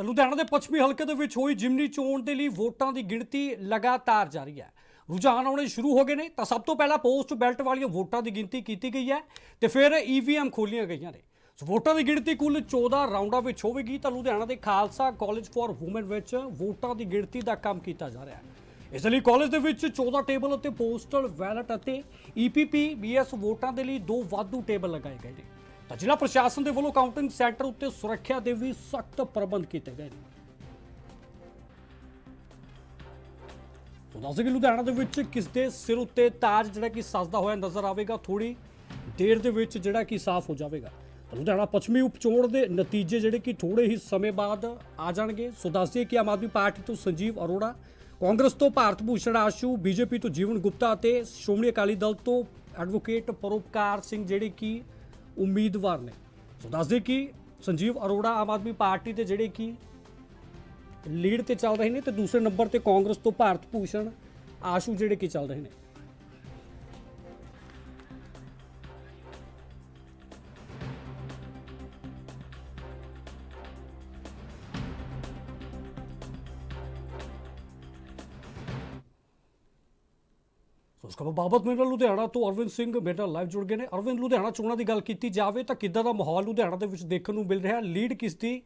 ਤਾਂ ਲੁਧਿਆਣਾ ਦੇ ਪੱਛਮੀ ਹਲਕੇ ਦੇ ਵਿੱਚ ਹੋਈ ਜਿਮਨੀ ਚੋਣ ਦੇ ਲਈ ਵੋਟਾਂ ਦੀ ਗਿਣਤੀ ਲਗਾਤਾਰ ਜਾਰੀ ਹੈ। ਰੁਝਾਨ ਆਉਣੇ ਸ਼ੁਰੂ ਹੋ ਗਏ ਨੇ, ਤਾਂ ਸਭ ਤੋਂ ਪਹਿਲਾਂ ਪੋਸਟ ਬੈਲਟ ਵਾਲੀਆਂ ਵੋਟਾਂ ਦੀ ਗਿਣਤੀ ਕੀਤੀ ਗਈ ਹੈ ਤੇ ਫਿਰ ਈਵੀਐਮ ਖੋਲੀਆਂ ਗਈਆਂ ਨੇ। ਸੋ ਵੋਟਾਂ ਦੀ ਗਿਣਤੀ ਕੁੱਲ 14 ਰਾਉਂਡਾਂ ਵਿੱਚ ਹੋਵੇਗੀ, ਤਾਂ ਲੁਧਿਆਣਾ ਦੇ ਖਾਲਸਾ ਕਾਲਜ ਫਾਰ ਔਮਨ ਵਿੱਚ ਵੋਟਾਂ ਦੀ ਗਿਣਤੀ ਦਾ ਕੰਮ ਕੀਤਾ ਜਾ ਰਿਹਾ ਹੈ। ਇਸ ਲਈ ਕਾਲਜ ਦੇ ਵਿੱਚ 14 ਟੇਬਲ ਅਤੇ ਪੋਸਟਲ ਵੈਲਟ ਅਤੇ ਈਪੀਪੀ ਬੀਐਸ ਵੋਟਾਂ ਦੇ ਲਈ ਦੋ ਵਾਧੂ ਟੇਬਲ ਲਗਾਏ ਗਏ ਨੇ। ਤਾਂ ਜ਼ਿਲ੍ਹਾ ਪ੍ਰਸ਼ਾਸਨ ਦੇ ਵੱਲੋਂ ਕਾਊਂਟਿੰਗ ਸੈਂਟਰ ਉੱਤੇ ਸੁਰੱਖਿਆ ਦੇ ਵੀ ਸਖਤ ਪ੍ਰਬੰਧ ਕੀਤੇ ਗਏ ਨੇ। ਤਾਂ ਦੱਸ ਕਿ ਲੁਧਿਆਣਾ ਦੇ ਵਿੱਚ ਕਿਸ ਦੇ ਸਿਰ ਉੱਤੇ ਤਾਜ ਜਿਹੜਾ ਕਿ ਸਜਦਾ ਹੋਇਆ ਨਜ਼ਰ ਆਵੇਗਾ ਥੋੜੀ ਦੇਰ ਦੇ ਵਿੱਚ ਜਿਹੜਾ ਕਿ ਸਾਫ਼ ਹੋ ਜਾਵੇਗਾ। ਲੁਧਿਆਣਾ ਪੱਛਮੀ ਉਪਚੋਣ ਦੇ ਨਤੀਜੇ ਜਿਹੜੇ ਕਿ ਥੋੜੇ ਹੀ ਸਮੇਂ ਬਾਅਦ ਆ ਜਾਣਗੇ। ਸੋ ਦੱਸਦੇ ਕਿ ਆਮ ਆਦਮੀ ਪਾਰਟੀ ਤੋਂ ਸੰਜੀਵ ਅਰੋੜਾ, ਕਾਂਗਰਸ ਤੋਂ ਭਾਰਤ ਭੂਸ਼ਣ ਆਸ਼ੂ, ਬੀਜੇਪੀ ਤੋਂ ਜੀਵਨ ਗੁਪਤਾ ਅਤੇ ਸ਼੍ਰੋਮਣੀ ਅਕਾਲੀ ਦਲ ਤੋਂ ਐਡਵੋਕੇਟ ਪਰੋਪਕਾਰ ਸਿੰਘ, ਜਿਹੜੇ ਕਿ ਉਮੀਦਵਾਰ ਨੇ। ਸੋ ਦੱਸਦੇ ਕਿ ਸੰਜੀਵ ਅਰੋੜਾ ਆਮ ਆਦਮੀ ਪਾਰਟੀ ਦੇ ਜਿਹੜੇ ਕਿ ਲੀਡ ਤੇ ਚੱਲ ਰਹੇ ਨੇ ਤੇ ਦੂਸਰੇ ਨੰਬਰ ਤੇ ਕਾਂਗਰਸ ਤੋਂ ਭਾਰਤ ਭੂਸ਼ਣ ਆਸ਼ੂ ਜਿਹੜੇ ਕਿ ਚੱਲ ਰਹੇ ਨੇ। ਸੋ ਇਸ ਖਬਰ ਬਾਬਤ ਮੇਰੇ ਲੁਧਿਆਣਾ ਤੋਂ ਅਰਵਿੰਦ ਸਿੰਘ ਮੇਰੇ ਲਾਈਵ ਜੁੜ ਗਏ ਨੇ। ਅਰਵਿੰਦ, ਲੁਧਿਆਣਾ ਚੋਣਾਂ ਦੀ ਗੱਲ ਕੀਤੀ ਜਾਵੇ ਤਾਂ ਕਿੱਦਾਂ ਦਾ ਮਾਹੌਲ ਲੁਧਿਆਣਾ ਦੇ ਵਿੱਚ ਦੇਖਣ ਨੂੰ ਮਿਲ ਰਿਹਾ? ਲੀਡ ਕਿਸ ਦੀ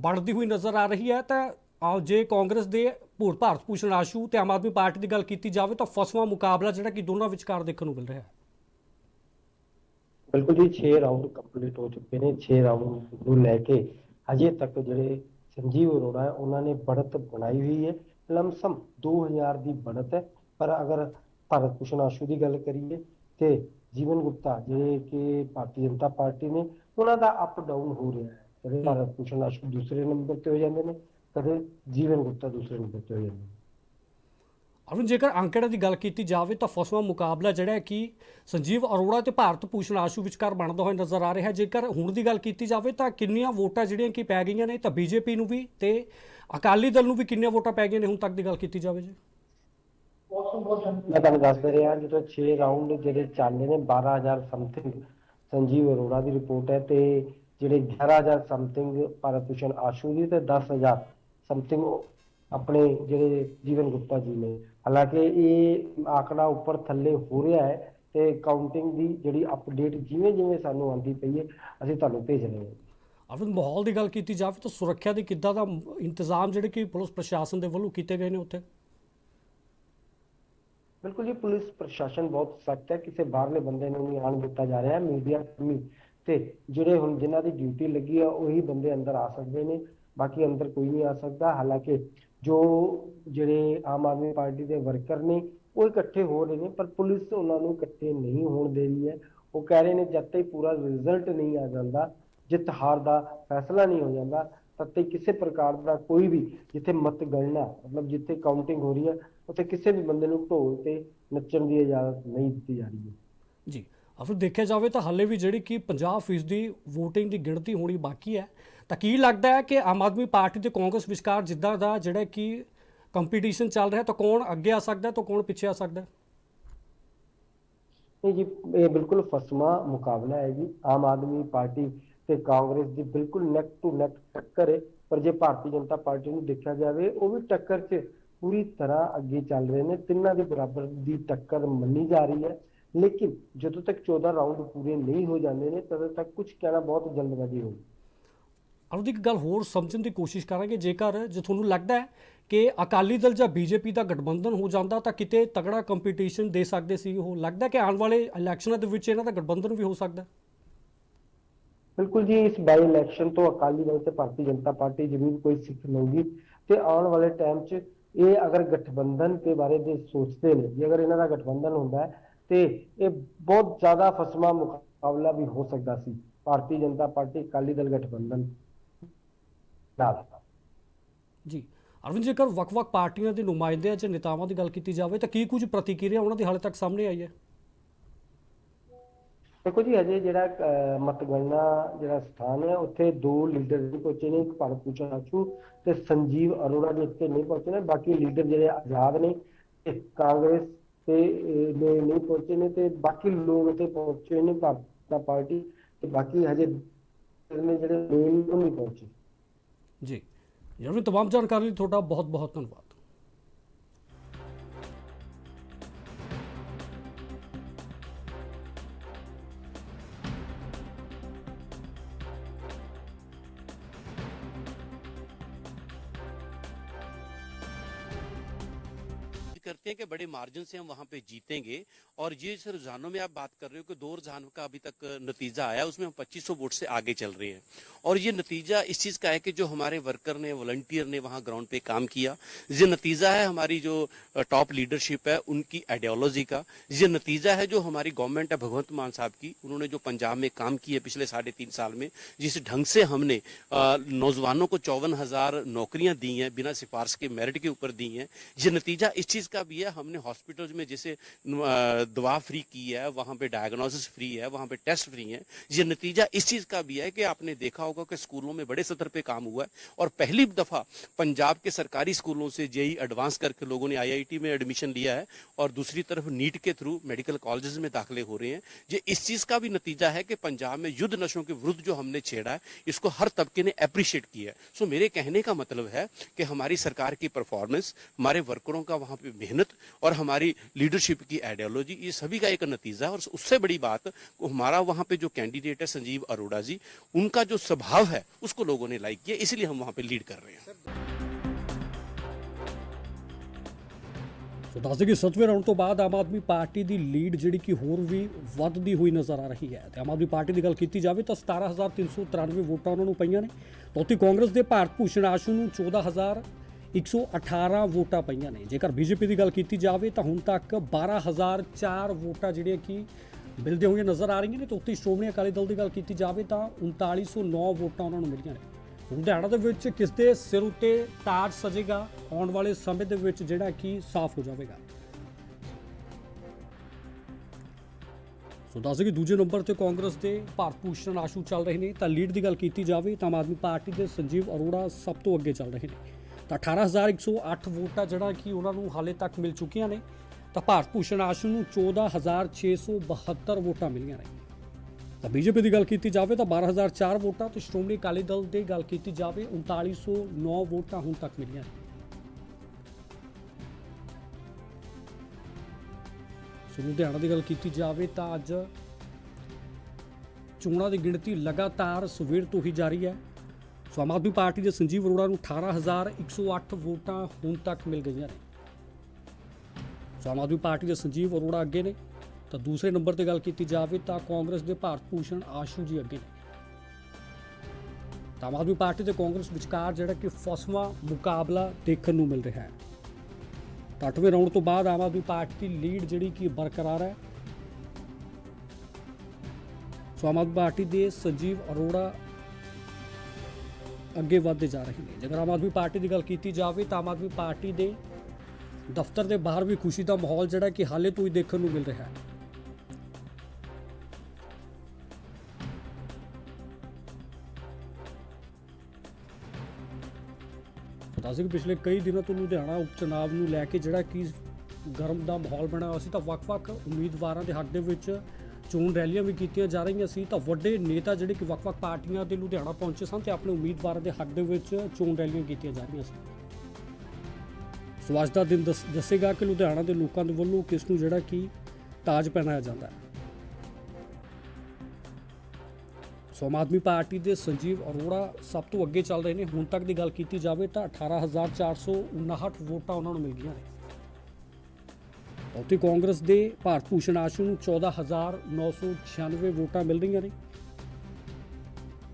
ਬਣਦੀ ਹੋਈ ਨਜ਼ਰ ਆ ਰਹੀ ਹੈ? ਤਾਂ ਆਹ ਜੇ ਕਾਂਗਰਸ ਦੇ ਭੂਰ ਭਾਰਤ ਭੂਸ਼ਣ ਆਸ਼ੂ ਤੇ ਆਮ ਆਦਮੀ ਪਾਰਟੀ ਦੀ ਗੱਲ ਕੀਤੀ ਜਾਵੇ ਤਾਂ ਫਸਵਾਂ ਮੁਕਾਬਲਾ ਜਿਹੜਾ ਕਿ ਦੋਨਾਂ ਵਿਚਕਾਰ ਦੇਖਣ ਨੂੰ ਮਿਲ ਰਿਹਾ ਹੈ। ਬਿਲਕੁਲ ਜੀ 6 ਰਾਊਂਡ ਕੰਪਲੀਟ ਹੋ ਚੁੱਕੇ ਨੇ। 6 ਰਾਊਂਡ ਨੂੰ ਲੈ ਕੇ ਅਜੇ ਤੱਕ ਜਿਹੜੇ ਸੰਜੀਵ ਅਰੋੜਾ ਉਹਨਾਂ ਨੇ ਬੜਤ ਬਣਾਈ ਹੋਈ ਹੈ। ਲਮਸਮ 2000 ਦੀ ਬੜਤ ਹੈ। ਪਰ ਅਗਰ ਭਾਰਤ ਭੂਸ਼ਣ ਆਸ਼ੂ ਦੀ ਗੱਲ ਕਰੀਏ ਤੇ ਜੀਵਨ ਗੁਪਤਾ ਜਿਹੜੇ ਕਿ ਭਾਰਤੀ ਜਨਤਾ ਪਾਰਟੀ ਨੇ, ਉਹਨਾਂ ਦਾ ਅਪ ਡਾਊਨ ਹੋ ਰਿਹਾ ਹੈ। ਕਦੇ ਭਾਰਤ ਭੂਸ਼ਣ ਆਸ਼ੂ ਦੂਸਰੇ ਨੰਬਰ ਤੇ ਹੋ ਜਾਂਦੇ ਨੇ, ਕਦੇ ਜੀਵਨ ਗੁਪਤਾ ਦੂਸਰੇ ਨੰਬਰ ਤੇ ਹੋ ਜਾਂਦੇ ਨੇ। ਅਰਵਿੰਦ ਜੇਕਰ ਅੰਕੜੇ ਦੀ ਗੱਲ ਕੀਤੀ ਜਾਵੇ ਤਾਂ ਫਸਵਾਂ ਮੁਕਾਬਲਾ ਜਿਹੜਾ ਕਿ ਸੰਜੀਵ ਅਰੋੜਾ ਤੇ ਭਾਰਤ ਭੂਸ਼ਣ ਆਸ਼ੂ ਵਿਚਕਾਰ ਬਣਦਾ ਹੋਇਆ ਨਜ਼ਰ ਆ ਰਿਹਾ ਜੇਕਰ ਹੁਣ ਦੀ ਗੱਲ ਕੀਤੀ ਜਾਵੇ ਤਾਂ ਕਿੰਨੀਆਂ ਵੋਟਾਂ ਜਿਹੜੀਆਂ ਕਿ ਪੈ ਗਈਆਂ ਨੇ ਤਾਂ ਬੀਜੇਪੀ ਨੂੰ ਵੀ ਤੇ ਅਕਾਲੀ ਦਲ ਨੂੰ ਵੀ ਕਿੰਨੀਆਂ ਵੋਟਾਂ ਪੈ ਗਈਆਂ ਨੇ ਹੁਣ ਤੱਕ ਦੀ ਗੱਲ ਕੀਤੀ ਜਾਵੇ ਜੀ? ਮੈਂ ਤੁਹਾਨੂੰ ਦੱਸ ਰਿਹਾ ਜਦੋਂ 6 ਰਾਊਂਡ ਜਿਹੜੇ ਚੱਲੇ ਨੇ 12000 ਸਮਥਿੰਗ ਸੰਜੀਵ ਅਰੋੜਾ ਦੀ ਰਿਪੋਰਟ ਹੈ ਤੇ ਜਿਹੜੇ 11000 ਸਮਥਿੰਗ ਭਾਰਤ ਭੂਸ਼ਣ ਆਸ਼ੂ ਦੀ ਤੇ 10000 ਸਮਥਿੰਗ ਆਪਣੇ ਜਿਹੜੇ ਜੀਵਨ ਗੁਪਤਾ ਜੀ ਨੇ। ਹਾਲਾਂਕਿ ਇਹ ਆંકੜਾ ਉੱਪਰ ਥੱਲੇ ਹੋ ਰਿਹਾ ਹੈ ਤੇ ਕਾਊਂਟਿੰਗ ਦੀ ਜਿਹੜੀ ਅਪਡੇਟ ਜਿਵੇਂ ਜਿਵੇਂ ਸਾਨੂੰ ਆਉਂਦੀ ਪਈ ਹੈ ਅਸੀਂ ਤੁਹਾਨੂੰ ਭੇਜ ਰਹੇ ਹਾਂ। ਅਰਵਿੰਦ ਮਾਹੌਲ ਦੀ ਗੱਲ ਕੀਤੀ ਜਾਵੇ ਤਾਂ ਸੁਰੱਖਿਆ ਦੇ ਕਿੱਦਾਂ ਦਾ ਇੰਤਜ਼ਾਮ ਜਿਹੜੇ ਕਿ ਪੁਲਿਸ ਪ੍ਰਸ਼ਾਸਨ ਦੇ ਵੱਲੋਂ ਕੀਤੇ ਗਏ ਨੇ ਉੱਥੇ? ਬਿਲਕੁਲ ਜੀ, ਪੁਲਿਸ ਪ੍ਰਸ਼ਾਸਨ ਬਹੁਤ ਸਖਤ ਹੈ, ਕਿਸੇ ਬਾਹਰਲੇ ਬੰਦੇ ਨੂੰ ਨਹੀਂ ਆਣ ਦਿੱਤਾ ਜਾ ਰਿਹਾ, ਮੀਡੀਆ ਕਰਮੀ ਤੇ ਜਿਹੜੇ ਹੁਣ ਜਿਨ੍ਹਾਂ ਦੀ ਡਿਊਟੀ ਲੱਗੀ ਆ, ਉਹੀ ਬੰਦੇ ਅੰਦਰ ਆ ਸਕਦੇ ਨੇ, ਬਾਕੀ ਅੰਦਰ ਕੋਈ ਨਹੀਂ ਆ ਸਕਦਾ, ਹਾਲਾਂਕਿ ਜੋ ਜਿਹੜੇ ਆਮ ਆਦਮੀ ਪਾਰਟੀ ਦੇ ਵਰਕਰ ਨੇ, ਉਹ ਇਕੱਠੇ ਹੋ ਰਹੇ ਨੇ, ਪਰ ਪੁਲਿਸ ਉਹਨਾਂ ਨੂੰ ਇਕੱਠੇ ਨਹੀਂ ਹੋਣ ਦੇ ਰਹੀ ਹੈ। ਉਹ ਕਹਿ ਰਹੇ ਨੇ, ਜਦ ਤੱਕ ਪੂਰਾ ਰਿਜ਼ਲਟ ਨਹੀਂ ਆ ਜਾਂਦਾ, ਜਿੱਤ ਹਾਰ ਦਾ ਫੈਸਲਾ ਨਹੀਂ ਹੋ ਜਾਂਦਾ ਤੱਕ ਕਿਸੇ ਪ੍ਰਕਾਰ ਦਾ ਕੋਈ ਵੀ ਜਿੱਥੇ ਮਤ ਗਣਨਾ ਮਤਲਬ ਜਿੱਥੇ ਕਾਊਂਟਿੰਗ ਹੋ ਰਹੀ ਹੈ ਉੱਥੇ ਕਿਸੇ ਵੀ ਬੰਦੇ ਨੂੰ ਢੋਲ ਤੇ ਨੱਚਣ ਦੀ ਇਜਾਜ਼ਤ ਨਹੀਂ ਦਿੱਤੀ ਜਾ ਰਹੀ ਹੈ। ਜੀ ਆ ਫਿਰ ਦੇਖਿਆ ਜਾਵੇ ਤਾਂ ਹਾਲੇ ਵੀ ਜਿਹੜੀ ਕਿ 50% ਦੀ VOTING ਦੀ ਗਿਣਤੀ ਹੋਣੀ ਬਾਕੀ ਹੈ ਤਾਂ ਕੀ ਲੱਗਦਾ ਹੈ ਕਿ ਆਮ ਆਦਮੀ ਪਾਰਟੀ ਤੇ ਕਾਂਗਰਸ ਵਿਚਕਾਰ ਜਿੱਦਾਂ ਦਾ ਜਿਹੜਾ ਕਿ ਕੰਪੀਟੀਸ਼ਨ ਚੱਲ ਰਿਹਾ ਤਾਂ ਕੌਣ ਅੱਗੇ ਆ ਸਕਦਾ ਤਾਂ ਕੌਣ ਪਿੱਛੇ ਆ ਸਕਦਾ? ਨਹੀਂ ਜੀ ਇਹ ਬਿਲਕੁਲ ਫਸਮਾ ਮੁਕਾਬਲਾ ਹੈ ਜੀ। ਆਮ ਆਦਮੀ ਪਾਰਟੀ ਤੇ ਕਾਂਗਰਸ ਦੀ ਬਿਲਕੁਲ ਨੈਕ ਟੂ ਨੈਕ ਟੱਕਰ ਹੈ। ਪਰ ਜੇ ਭਾਰਤੀ ਜਨਤਾ ਪਾਰਟੀ ਨੂੰ ਦੇਖਿਆ ਜਾਵੇ, ਉਹ ਵੀ ਟੱਕਰ 'ਚ ਪੂਰੀ ਤਰ੍ਹਾਂ ਅੱਗੇ ਚੱਲ ਰਹੇ ਨੇ। ਤਿੰਨਾਂ ਦੇ ਬਰਾਬਰ ਦੀ ਟੱਕਰ ਮੰਨੀ ਜਾ ਰਹੀ ਹੈ। ਲੇਕਿਨ ਜਦੋਂ ਤੱਕ 14 ਰਾਊਂਡ ਪੂਰੇ ਨਹੀਂ ਹੋ ਜਾਂਦੇ ਨੇ, ਤਦੋਂ ਤੱਕ ਕੁਝ ਕਹਿਣਾ ਬਹੁਤ ਜਲਦਬਾਜ਼ੀ ਹੋਊਗੀ ਅਰੁਦ ਇੱਕ ਗੱਲ ਹੋਰ ਸਮਝਣ ਦੀ ਕੋਸ਼ਿਸ਼ ਕਰਾਂਗੇ। ਜੇਕਰ ਜੇ ਤੁਹਾਨੂੰ ਲੱਗਦਾ ਹੈ ਕਿ ਅਕਾਲੀ ਦਲ ਜਾਂ ਬੀਜੇਪੀ ਦਾ ਗਠਬੰਧਨ ਹੋ ਜਾਂਦਾ, ਤਾਂ ਕਿਤੇ ਤਗੜਾ ਕੰਪੀਟੀਸ਼ਨ ਦੇ ਸਕਦੇ ਸੀ ਉਹ। ਲੱਗਦਾ ਕਿ ਆਉਣ ਵਾਲੇ ਇਲੈਕਸ਼ਨਾਂ ਦੇ ਵਿੱਚ ਇਹਨਾਂ ਦਾ ਗਠਬੰਧਨ ਵੀ ਹੋ ਸਕਦਾ। ਬਿਲਕੁਲ ਜੀ, ਇਸ ਬਾਈ ਇਲੈਕਸ਼ਨ ਤੋਂ ਅਕਾਲੀ ਦਲ ਤੇ ਭਾਰਤੀ ਜਨਤਾ ਪਾਰਟੀ ਜ਼ਰੂਰ ਕੋਈ ਸਿੱਖ ਲਊਗੀ ਤੇ ਆਉਣ ਵਾਲੇ ਟਾਈਮ 'ਚ ਇਹ ਅਗਰ ਗਠਬੰਧਨ ਦੇ ਬਾਰੇ ਦੇ ਸੋਚਦੇ ਨੇ, ਜੇ ਅਗਰ ਇਹਨਾਂ ਦਾ ਗਠਬੰਧਨ ਹੁੰਦਾ ਹੈ, ਤੇ ਇਹ ਬਹੁਤ ਜ਼ਿਆਦਾ ਫਸਮਾ ਮੁਕਾਬਲਾ ਵੀ ਹੋ ਸਕਦਾ ਸੀ। ਭਾਰਤੀ ਜਨਤਾ ਪਾਰਟੀ, ਅਕਾਲੀ ਦਲ ਗਠਬੰਧਨ ਨਾਲ। ਜੀ, ਅਰਵਿੰਦ ਜੇਕਰ ਵੱਖ-ਵੱਖ ਪਾਰਟੀਆਂ ਦੇ ਨੁਮਾਇੰਦਿਆਂ ਜਾਂ ਨੇਤਾਵਾਂ ਦੀ ਗੱਲ ਕੀਤੀ ਜਾਵੇ, ਤਾਂ ਕੀ ਕੁਝ ਪ੍ਰਤੀਕਿਰਿਆ ਉਹਨਾਂ ਦੀ ਹਾਲੇ ਤੱਕ ਸਾਹਮਣੇ ਆਈ ਹੈ? ਦੇਖੋ ਜੀ, ਅਜੇ ਜਿਹੜਾ ਮਤਗਣਨਾ ਜਿਹੜਾ ਸਥਾਨ ਹੈ, ਉੱਥੇ ਦੋ ਲੀਡਰ ਨਹੀਂ ਪਹੁੰਚੇ ਨੇ, ਇੱਕ ਭਾਰਤ ਭੂਸ਼ਣ ਆਸ਼ੂ ਤੇ ਸੰਜੀਵ ਅਰੋੜਾ ਜੀ ਇੱਥੇ ਨਹੀਂ ਪਹੁੰਚੇ ਨੇ, ਬਾਕੀ ਲੀਡਰ ਜਿਹੜੇ ਆਜ਼ਾਦ ਨੇ, ਤੇ ਕਾਂਗਰਸ ਤੇ ਨੇ ਨਹੀਂ ਪਹੁੰਚੇ ਨੇ, ਤੇ ਬਾਕੀ ਲੋਕ ਇੱਥੇ ਪਹੁੰਚੇ ਨੇ, ਭਾਰਤ ਪਾਰਟੀ, ਤੇ ਬਾਕੀ ਹਜੇ ਨੇ ਜਿਹੜੇ ਮੇਨ ਨਹੀਂ ਪਹੁੰਚੇ। ਜੀ। ਜਿਵੇਂ ਤਮਾਮ ਜਾਣਕਾਰੀ ਲਈ ਤੁਹਾਡਾ ਬਹੁਤ ਬਹੁਤ ਧੰਨਵਾਦ। करते हैं कि बड़े मार्जिन से हम वहाँ पे जीतेंगे। और ये इस रुझानों में आप बात कर रहे हो कि दो रुझान का अभी तक नतीजा आया, उसमें हम 2500 वोट से आगे चल रहे हैं। और ये नतीजा इस चीज़ का है कि जो हमारे वर्कर ने, वॉलंटियर ने वहाँ ग्राउंड पे काम किया, ये नतीजा है हमारी जो टॉप लीडरशिप है उनकी आइडियोलॉजी का। ये नतीजा है जो हमारी गवर्नमेंट है भगवंत मान साहब की, उन्होंने जो पंजाब में काम किए पिछले साढ़े तीन साल में, जिस ढंग से हमने नौजवानों को चौवन नौकरियाँ दी हैं बिना सिफारिश के, मेरिट के ऊपर दी हैं, ये नतीजा इस चीज़ भी है, हमने हॉस्पिटल्स में जैसे दवा फ्री की है, वहाँ पे डायग्नोसिस फ्री है, वहाँ पे टेस्ट फ्री है। ये नतीजा इस चीज़ का भी है कि आपने देखा होगा कि स्कूलों में बड़े सतर पे काम हुआ है और पहली दफ़ा पंजाब के सरकारी स्कूलों से जेई एडवांस करके लोगों ने आईआईटी में एडमिशन लिया है और दूसरी तरफ़ नीट के थ्रू मेडिकल कॉलेजेस में दाखिले हो रहे हैं। ये इस चीज़ का भी नतीजा है कि पंजाब में युद्ध नशों के विरुद्ध जो हमने छेड़ा है, इसको हर तबके ने अप्रिशिएट किया है। सो मेरे कहने का मतलब है कि हमारी सरकार की परफॉर्मेंस हमारे वर्करों का वहाँ पे मेहनत और हमारी लीडरशिप की आइडियोलॉजी ये सभी का एक नतीजा है और उससे बड़ी बात हमारा वहां पे जो कैंडिडेट है संजीव अरोड़ा जी उनका जो स्वभाव है उसको लोगों ने लाइक किया इसलिए हम वहां पे लीड कर रहे हैं ਸੋ ਦੱਸ ਦਈਏ ਕਿ ਸੱਤਵੇਂ ਰਾਊਂਡ ਤੋਂ ਬਾਅਦ ਆਮ ਆਦਮੀ ਪਾਰਟੀ ਦੀ ਲੀਡ ਜਿਹੜੀ ਕਿ ਹੋਰ ਵੀ ਵੱਧਦੀ ਹੋਈ ਨਜ਼ਰ ਆ ਰਹੀ ਹੈ ਤੇ ਆਮ ਆਦਮੀ ਪਾਰਟੀ ਦੀ ਗੱਲ ਕੀਤੀ ਜਾਵੇ ਤਾਂ 17393 ਵੋਟਾਂ ਉਹਨਾਂ ਨੂੰ ਪਈਆਂ ਨੇ ਤੋਤੀ ਕਾਂਗਰਸ ਦੇ ਭਾਰਤ ਭੂਸ਼ਣ ਆਸ਼ੂ ਨੂੰ 14118 ਵੋਟਾਂ ਪਈਆਂ ਨੇ। ਜੇਕਰ ਬੀਜੇਪੀ ਦੀ ਗੱਲ ਕੀਤੀ ਜਾਵੇ ਤਾਂ ਹੁਣ ਤੱਕ 12004 ਵੋਟਾਂ ਜਿਹੜੀਆਂ ਕਿ ਮਿਲਦੀਆਂ ਹੋਈਆਂ ਨਜ਼ਰ ਆ ਰਹੀਆਂ ਨੇ ਤੋਤੀ ਸ਼੍ਰੋਮਣੀ ਅਕਾਲੀ ਦਲ ਦੀ ਗੱਲ ਕੀਤੀ ਜਾਵੇ ਤਾਂ 3909 ਵੋਟਾਂ ਉਹਨਾਂ ਨੂੰ ਮਿਲੀਆਂ ਨੇ। ਲੁਧਿਆਣਾ ਦੇ ਵਿੱਚ ਕਿਸ ਦੇ ਸਿਰ ਉੱਤੇ ਤਾਜ ਸਜੇਗਾ, ਆਉਣ ਵਾਲੇ ਸਮੇਂ ਦੇ ਵਿੱਚ ਜਿਹੜਾ ਕਿ ਸਾਫ਼ ਹੋ ਜਾਵੇਗਾ। ਸੋ ਦੱਸ ਕਿ ਦੂਜੇ ਨੰਬਰ ਤੇ ਕਾਂਗਰਸ ਦੇ ਭਾਰਤ ਭੂਸ਼ਣ ਆਸ਼ੂ ਚੱਲ ਰਹੇ ਨੇ। ਤਾਂ ਲੀਡ ਦੀ ਗੱਲ ਕੀਤੀ ਜਾਵੇ ਤਾਂ ਆਮ ਆਦਮੀ ਪਾਰਟੀ ਦੇ ਸੰਜੀਵ ਅਰੋੜਾ ਸਭ ਤੋਂ ਅੱਗੇ ਚੱਲ ਰਹੇ ਨੇ। ਤਾਂ 18108 ਵੋਟਾਂ ਜਿਹੜਾ ਕਿ ਉਹਨਾਂ ਨੂੰ ਹਾਲੇ ਤੱਕ ਮਿਲ ਚੁੱਕੀਆਂ ਨੇ, ਤਾਂ ਭਾਰਤ ਭੂਸ਼ਣ ਆਸ਼ੂ ਨੂੰ 14672 ਵੋਟਾਂ ਮਿਲੀਆਂ ਨੇ। ਤਾਂ ਬੀਜੇਪੀ ਦੀ ਗੱਲ ਕੀਤੀ ਜਾਵੇ ਤਾਂ 12004 ਵੋਟਾਂ ਤੇ ਸ਼੍ਰੋਮਣੀ ਅਕਾਲੀ ਦਲ ਦੀ ਗੱਲ ਕੀਤੀ ਜਾਵੇ 3909 ਵੋਟਾਂ ਹੁਣ ਤੱਕ ਮਿਲੀਆਂ ਨੇ। ਸੋ ਲੁਧਿਆਣਾ ਦੀ ਗੱਲ ਕੀਤੀ ਜਾਵੇ ਤਾਂ ਅੱਜ ਚੋਣਾਂ ਦੀ ਗਿਣਤੀ ਲਗਾਤਾਰ ਸਵੇਰ ਤੋਂ ਹੀ ਜਾਰੀ ਹੈ। ਸੋ ਆਮ ਆਦਮੀ ਪਾਰਟੀ ਦੇ ਸੰਜੀਵ ਅਰੋੜਾ ਨੂੰ 18108 ਵੋਟਾਂ ਹੁਣ ਤੱਕ ਮਿਲ ਗਈਆਂ ਨੇ। ਸੋ ਆਮ ਆਦਮੀ ਪਾਰਟੀ ਦੇ ਸੰਜੀਵ ਅਰੋੜਾ ਅੱਗੇ ਨੇ। ਤਾਂ ਦੂਸਰੇ ਨੰਬਰ ਤੇ ਗੱਲ ਕੀਤੀ ਜਾਵੇ ਤਾਂ ਕਾਂਗਰਸ ਦੇ ਭਾਰਤ ਭੂਸ਼ਣ ਆਸ਼ੂ ਜੀ ਅੱਗੇ ਨੇ। ਤਾਂ ਆਮ ਆਦਮੀ ਪਾਰਟੀ ਤੇ ਕਾਂਗਰਸ ਵਿਚਕਾਰ ਜਿਹੜਾ ਕਿ ਫਸਵਾ ਮੁਕਾਬਲਾ ਦੇਖਣ ਨੂੰ ਮਿਲ ਰਿਹਾ ਹੈ। ਤਾਂ ਅੱਠਵੇਂ ਰਾਊਂਡ ਤੋਂ ਬਾਅਦ ਆਮ ਆਦਮੀ ਪਾਰਟੀ ਦੀ ਲੀਡ ਜਿਹੜੀ ਕਿ ਬਰਕਰਾਰ ਹੈ। ਸੋ ਆਮ ਆਦਮੀ ਪਾਰਟੀ ਦੇ ਸੰਜੀਵ ਅਰੋੜਾ ਅੱਗੇ ਵੱਧਦੇ ਜਾ ਰਹੇ ਨੇ। ਜੇਕਰ ਆਮ ਆਦਮੀ ਪਾਰਟੀ ਦੀ ਗੱਲ ਕੀਤੀ ਜਾਵੇ ਤਾਂ ਆਮ ਆਦਮੀ ਪਾਰਟੀ ਦੇ ਦਫ਼ਤਰ ਦੇ ਬਾਹਰ ਵੀ ਖੁਸ਼ੀ ਦਾ ਮਾਹੌਲ ਜਿਹੜਾ ਕਿ ਹਾਲੇ ਤੋਂ ਹੀ ਦੇਖਣ ਨੂੰ ਮਿਲ ਰਿਹਾ ਹੈ। ਦੱਸ ਕਿ ਪਿਛਲੇ ਕਈ ਦਿਨਾਂ ਤੋਂ ਲੁਧਿਆਣਾ ਉਪ ਚੁਣਾਵ ਨੂੰ ਲੈ ਕੇ ਜਿਹੜਾ ਕਿ ਗਰਮ ਦਾ ਮਾਹੌਲ ਬਣਿਆ ਹੋਇਆ ਸੀ ਤਾਂ ਵੱਖ-ਵੱਖ ਉਮੀਦਵਾਰਾਂ ਦੇ ਹੱਕ ਦੇ ਵਿੱਚ ਚੋਣ ਰੈਲੀਆਂ ਵੀ ਕੀਤੀਆਂ ਜਾ ਰਹੀਆਂ ਸੀ, ਤਾਂ ਵੱਡੇ ਨੇਤਾ ਜਿਹੜੇ ਕਿ ਵੱਖ-ਵੱਖ ਪਾਰਟੀਆਂ ਦੇ ਲੁਧਿਆਣਾ ਪਹੁੰਚੇ ਸਨ ਤੇ ਆਪਣੇ ਉਮੀਦਵਾਰਾਂ ਦੇ ਹੱਕ ਦੇ ਵਿੱਚ ਚੋਣ ਰੈਲੀਆਂ ਕੀਤੀਆਂ ਜਾ ਰਹੀਆਂ ਸਨ। ਸੋ ਅੱਜ ਦਾ ਦਿਨ ਦੱਸ- ਦੱਸੇਗਾ ਕਿ ਲੁਧਿਆਣਾ ਦੇ ਲੋਕਾਂ ਦੇ ਵੱਲੋਂ ਕਿਸ ਨੂੰ ਜਿਹੜਾ ਕਿ ਤਾਜ ਪਹਿਨਾਇਆ ਜਾਂਦਾ ਹੈ। ਸੋ ਆਮ ਆਦਮੀ ਪਾਰਟੀ ਦੇ ਸੰਜੀਵ ਅਰੋੜਾ ਸਭ ਤੋਂ ਅੱਗੇ ਚੱਲ ਰਹੇ ਨੇ। ਹੁਣ ਤੱਕ ਦੀ ਗੱਲ ਕੀਤੀ ਜਾਵੇ ਤਾਂ 18459 ਵੋਟਾਂ ਉਹਨਾਂ ਨੂੰ ਮਿਲ ਗਈਆਂ ਨੇ। ਉੱਥੇ ਕਾਂਗਰਸ ਦੇ ਭਾਰਤ ਭੂਸ਼ਣ ਆਸ਼ੂ ਨੂੰ 14996 ਵੋਟਾਂ ਮਿਲ ਰਹੀਆਂ ਨੇ।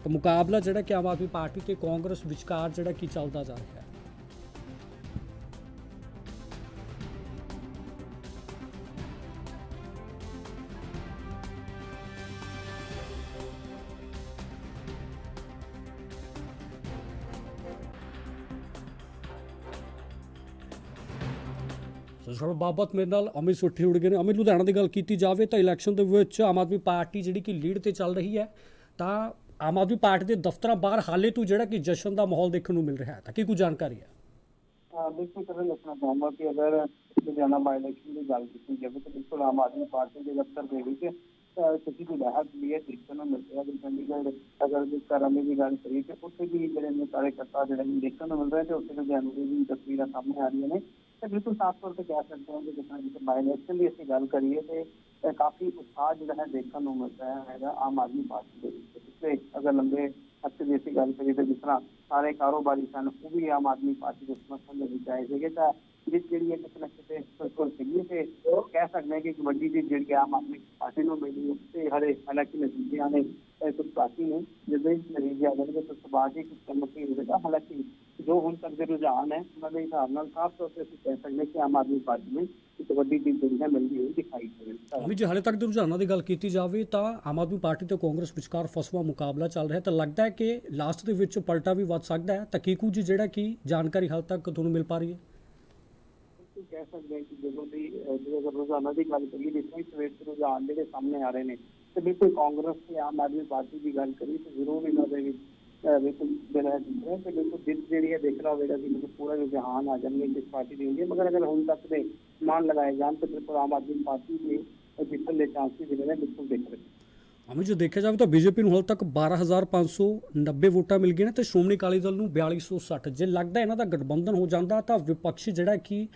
ਤਾਂ ਮੁਕਾਬਲਾ ਜਿਹੜਾ ਕਿ ਆਮ ਆਦਮੀ ਪਾਰਟੀ ਤੇ ਕਾਂਗਰਸ ਵਿਚਕਾਰ ਜਿਹੜਾ ਕਿ ਚੱਲਦਾ ਜਾ ਰਿਹਾ ਹੈ। ਸੋ ਬਾਬਤ ਮੇਰੇ ਨਾਲ ਅਮਿਤ ਸੁੱਠੀ ਉੜ ਗਏ ਨੇ। ਅਮਿਤ, ਲੁਧਿਆਣਾ ਦੀ ਗੱਲ ਕੀਤੀ ਜਾਵੇ ਤਾਂ ਇਲੈਕਸ਼ਨ ਦੇ ਵਿੱਚ ਆਮ ਆਦਮੀ ਪਾਰਟੀ ਜਿਹੜੀ ਕਿ ਲੀਡ ਤੇ ਚੱਲ ਰਹੀ ਹੈ, ਤਾਂ ਆਮ ਆਦਮੀ ਪਾਰਟੀ ਦੇ ਦਫ਼ਤਰਾਂ ਬਾਹਰ ਹਾਲੇ ਤੋਂ ਜਿਹੜਾ ਕਿ ਜਸ਼ਨ ਦਾ ਮਾਹੌਲ ਦੇਖਣ ਨੂੰ ਮਿਲ ਰਿਹਾ ਹੈ। ਤਾਂ ਕੀ ਕੁਝ ਜਾਣਕਾਰੀ ਹੈ? ਬਿਲਕੁਲ ਸਰ ਦੱਸਣਾ ਚਾਹੁੰਦਾ ਕਿ ਅਗਰ ਲੁਧਿਆਣਾ ਬਾਈ ਇਲੈਕਸ਼ਨ ਦੀ ਗੱਲ ਕੀਤੀ ਜਾਵੇ ਤਾਂ ਬਿਲਕੁਲ ਆਮ ਆਦਮੀ ਪਾਰਟੀ ਦੇ ਦਫ਼ਤਰ ਦੇ ਵਿੱਚ ਕਿਸੇ ਦੀ ਲਹਿਰ ਵੀ ਦੇਖਣ ਨੂੰ ਮਿਲ ਰਿਹਾ। ਹੈ ਚੰਡੀਗੜ੍ਹ, ਅਗਰ ਜਿਸ ਤਰ੍ਹਾਂ ਦੀ ਗੱਲ ਕਰੀਏ ਤੇ ਉੱਥੇ ਵੀ ਜਿਹੜੇ ਨੇ ਕਾਰਜਕਰਤਾ ਜਿਹੜੇ ਦੇਖਣ ਨੂੰ ਮਿਲ ਰਹੇ ਤੇ ਉੱਥੇ ਲੁਧਿਆਣੇ ਦੀ ਤਸਵੀਰਾਂ ਸਾਹਮਣੇ ਆ ਰਹੀਆਂ ਨੇ। ਤੇ ਬਿਲਕੁਲ ਸਾਫ਼ ਤੌਰ ਤੇ ਕਹਿ ਸਕਦੇ ਹਾਂ ਕਿ ਜਿਸ ਤਰ੍ਹਾਂ ਜਿਸ ਬਾਈ ਦੀ ਅਸੀਂ ਗੱਲ ਕਰੀਏ ਤੇ ਕਾਫੀ ਉਤਸ਼ਾਹ ਜਿਹੜਾ ਹੈ ਦੇਖਣ ਨੂੰ ਮਿਲ ਹੈਗਾ ਆਮ ਆਦਮੀ ਪਾਰਟੀ ਦੇ ਵਿੱਚ। ਪਿਛਲੇ ਅਗਰ ਲੰਬੇ ਅਰਸੇ ਦੀ ਅਸੀਂ ਗੱਲ ਕਰੀਏ ਤੇ ਜਿਸ ਤਰ੍ਹਾਂ ਸਾਰੇ ਕਾਰੋਬਾਰੀ ਸਨ, ਉਹ ਵੀ ਆਮ ਆਦਮੀ ਪਾਰਟੀ ਦੇ ਸਮਰਥਨ ਦੇ ਵਿੱਚ ਆਏ ਸੀਗੇ। ਤਾਂ ਜਿਸ ਜਿਹੜੀ ਹੈ ਕਿਤੇ ਨਾ ਕਿਤੇ ਬਿਲਕੁਲ ਸੀਗੀ ਤੇ ਉਹ ਕਹਿ ਸਕਦੇ ਹਾਂ ਕਿ ਇੱਕ ਵੱਡੀ ਦੀ ਜਿਹੜੀ ਆਮ ਆਦਮੀ ਪਾਰਟੀ ਨੂੰ ਮਿਲੀ ਹੈ ਹਰੇ ਹਾਲਾਂਕਿ ਨਤੀਜਿਆਂ ਨੇ ਇਹ ਕੁਝ ਬਾਕੀ ਨੇ। ਜਦੋਂ ਇਹ ਨਤੀਜੇ ਆ ਜਾਣਗੇ ਤਾਂ ਸਮਾਜ ਇੱਕ ਚਮਕੀ ਹੋਵੇਗਾ, ਹਾਲਾਂਕਿ ਜੋ ਹੁਣ ਤੱਕ ਦੇ ਰੁਝਾਨ ਹੈ ਉਹਨਾਂ ਦੇ ਹਿਸਾਬ ਨਾਲ ਸਾਫ਼ ਤੌਰ ਤੇ ਅਸੀਂ ਕਹਿ ਸਕਦੇ ਕਿ ਆਮ ਆਦਮੀ ਪਾਰਟੀ ਨੂੰ ਇੱਕ ਵੱਡੀ ਦੀ ਜਿਹੜੀ ਹੈ ਮਿਲਦੀ ਹੋਈ ਦਿਖਾਈ ਦੇ ਰਹੀ ਹੈ। ਜੀ ਹਾਲੇ ਤੱਕ ਦੇ ਰੁਝਾਨਾਂ ਦੀ ਗੱਲ ਕੀਤੀ ਜਾਵੇ ਤਾਂ ਆਮ ਆਦਮੀ ਪਾਰਟੀ ਤੇ ਕਾਂਗਰਸ ਵਿਚਕਾਰ ਫਸਵਾ ਮੁਕਾਬਲਾ ਚੱਲ ਰਿਹਾ ਤਾਂ ਲੱਗਦਾ ਹੈ ਕਿ ਲਾਸਟ ਦੇ ਵਿੱਚ ਪਲਟਾ ਵੀ ਵੱਧ ਸਕਦਾ ਹੈ। ਤਾਂ ਕੀ ਕੁਝ ਜਿਹੜਾ ਕਿ ਜਾਣਕਾਰੀ ਹਾਲ ਤੱਕ ਤੁਹਾਨੂੰ ਮਿਲ ਪਾ ਰਹੀ ਹੈ? ਤੁਸੀਂ ਕਹਿ ਸਕਦੇ ਹਾਂ ਕਿ ਜਦੋਂ ਦੀ ਜਦੋਂ ਰੋਜ਼ਾਨਾ ਦੀ ਗੱਲ ਕਰੀਏ ਤਰ੍ਹਾਂ ਸਵੇਰ ਤੋਂ ਰੁਝਾਨ ਜਿਹੜੇ ਸਾਹਮਣੇ ਆ ਰਹੇ ਨੇ ਤੇ ਬਿਲਕੁਲ ਕਾਂਗਰਸ ਤੇ ਆਮ ਆਦਮੀ ਪਾਰਟੀ ਦੀ ਗੱਲ ਕਰੀਏ ਤੇ ਜ਼ਰੂਰ ਇਹਨਾਂ ਦੇ ਵਿੱਚ ਬਿਲਕੁਲ ਜਿਹੜਾ ਰਿਹਾ ਤੇ ਬਿਲਕੁਲ ਦਿਲ ਜਿਹੜੀ ਹੈ ਦੇਖਣਾ ਹੋਵੇਗਾ ਕਿ ਬਿਲਕੁਲ ਪੂਰਾ ਰੁਝਾਨ ਆ ਜਾਣਗੇ ਕਿਸ ਪਾਰਟੀ ਦੀ ਹੁੰਦੀ ਹੈ। ਮਗਰ ਅਗਰ ਹੁਣ ਤੱਕ ਦੇ ਮਾਨ ਲਗਾਏ ਜਾਣ ਤਾਂ ਬਿਲਕੁਲ ਆਮ ਆਦਮੀ ਪਾਰਟੀ ਦੇ ਅਹ, ਜਿੱਤਣ ਦੇ ਚਾਂਸਸ ਜਿਹੜੇ ਨੇ ਬਿਲਕੁਲ ਦਿਖ ਰਹੇ ਨੇ। ਅਮਿਤ ਜੀ ਦੇਖਿਆ ਜਾਵੇ ਤਾਂ ਬੀਜੇਪੀ ਨੂੰ ਹਾਲ ਤੱਕ 12590 ਵੋਟਾਂ ਮਿਲ ਗਈਆਂ ਨੇ ਤੇ ਸ਼੍ਰੋਮਣੀ ਅਕਾਲੀ ਦਲ ਨੂੰ 4260 ਜੇ ਲੱਗਦਾ ਇਹਨਾਂ ਦਾ ਗਠਬੰਧਨ ਹੋ ਜਾਂਦਾ ਤਾਂ ਵਿਪਕਸ਼ ਜਿਹੜਾ ਕਿ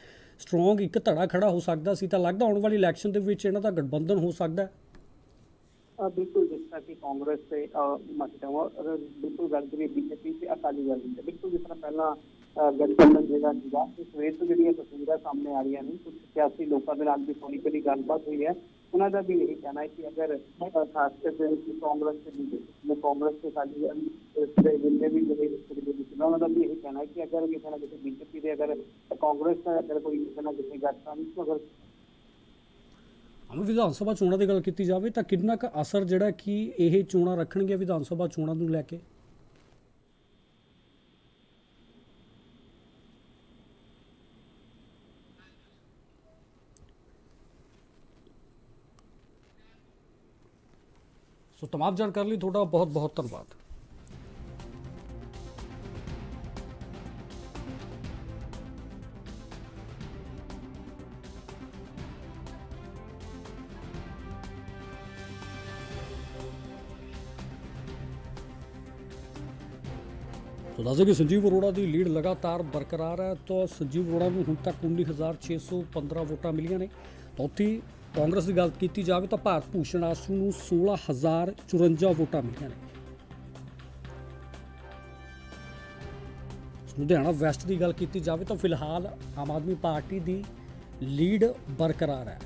ਸਟਰੋਂਗ ਇੱਕ ਧੜਾ ਖੜਾ ਹੋ ਸਕਦਾ ਸੀ ਤਾਂ ਲੱਗਦਾ ਆਉਣ ਵਾਲੀ ਇਲੈਕਸ਼ਨ ਦੇ ਵਿੱਚ ਇਹਨਾਂ ਦਾ ਗਠਬੰਧਨ ਹੋ ਸਕਦਾ ਹੈ? ਬਿਲਕੁਲ ਜਿਸ ਤਰ੍ਹਾਂ ਕਿ ਕਾਂਗਰਸ ਤੇ ਮਤਲਬ ਅਗਰ ਬਿਲਕੁਲ ਗੱਲ ਕਰੀਏ ਬੀਜੇਪੀ ਤੇ ਅਕਾਲੀ ਦਲ ਦੀ ਤਾਂ ਬਿਲਕੁਲ ਜਿਸ ਤਰ੍ਹਾਂ ਪਹਿਲਾਂ ਅਹ, ਗਠਬੰਧਨ ਜਿਹੜਾ ਸੀਗਾ ਤੇ ਸਵੇਰ ਤੋਂ ਜਿਹੜੀਆਂ ਤਸਵੀਰਾਂ ਸਾਹਮਣੇ ਆ ਰਹੀਆਂ ਨੇ ਕੁਝ ਸਿਆਸੀ ਲੋਕਾਂ ਦੇ ਨਾਲ ਵੀ ਥੋੜੀ ਬੜੀ ਗੱਲਬਾਤ ਹੋਈ ਹੈ ਉਹਨਾਂ ਦਾ ਵੀ ਇਹੀ ਕਹਿਣਾ ਹੈ ਕਿ ਅਗਰ ਅਹ, ਖਾਸ ਕਰਕੇ ਕਿ ਕਾਂਗਰਸ ਤੇ ਬੀਜੇਪੀ ਨੇ ਕਾਂਗਰਸ ਤੇ ਅਕਾਲੀ ਦਲ ਦੇ ਜਿੰਨੇ ਵੀ ਜਿਹੜੇ ਰਿਸ਼ਤੇ ਦੇ ਵਿੱਚ ਨੇ, ਉਹਨਾਂ ਦਾ ਵੀ ਇਹੀ ਕਹਿਣਾ ਹੈ ਕਿ ਅਗਰ ਕਿਸੇ ਨਾ ਕਿਸੇ ਬੀਜੇਪੀ ਦੇ ਅਗਰ ਕਾਂਗਰਸ ਦਾ ਅਗਰ ਕੋਈ ਕਿਸੇ ਨਾ ਕਿਸੇ ਗੱਠਬੰਧਨ ਅਗਰ ਅਮਰ ਵਿਧਾਨ ਸਭਾ ਚੋਣਾਂ ਦੀ ਗੱਲ ਕੀਤੀ ਜਾਵੇ ਤਾਂ ਕਿੰਨਾ ਕੁ ਅਸਰ ਜਿਹੜਾ ਕਿ ਇਹ ਚੋਣਾਂ ਰੱਖਣਗੀਆਂ ਵਿਧਾਨ ਸਭਾ ਚੋਣਾਂ ਨੂੰ ਲੈ ਕੇ? ਸੋ ਤਮਾਮ ਜਾਣਕਾਰੀ ਲਈ ਤੁਹਾਡਾ ਬਹੁਤ ਬਹੁਤ ਧੰਨਵਾਦ। ਤੋ ਦੱਸੋ ਕਿ ਸੰਜੀਵ ਅਰੋੜਾ ਦੀ ਲੀਡ ਲਗਾਤਾਰ ਬਰਕਰਾਰ ਹੈ, ਤਾਂ ਸੰਜੀਵ ਅਰੋੜਾ ਨੂੰ ਹੁਣ ਤੱਕ 19615 ਵੋਟਾਂ ਮਿਲੀਆਂ ਨੇ। ਚੌਥੀ ਕਾਂਗਰਸ ਦੀ ਗੱਲ ਕੀਤੀ ਜਾਵੇ ਤਾਂ ਭਾਰਤ ਭੂਸ਼ਣ ਆਸੂ ਨੂੰ 16054 ਵੋਟਾਂ ਮਿਲੀਆਂ ਨੇ। ਲੁਧਿਆਣਾ ਵੈਸਟ ਦੀ ਗੱਲ ਕੀਤੀ ਜਾਵੇ ਤਾਂ ਫਿਲਹਾਲ ਆਮ ਆਦਮੀ ਪਾਰਟੀ ਦੀ ਲੀਡ ਬਰਕਰਾਰ ਹੈ,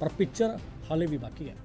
ਪਰ ਪਿਕਚਰ ਹਾਲੇ ਵੀ ਬਾਕੀ ਹੈ।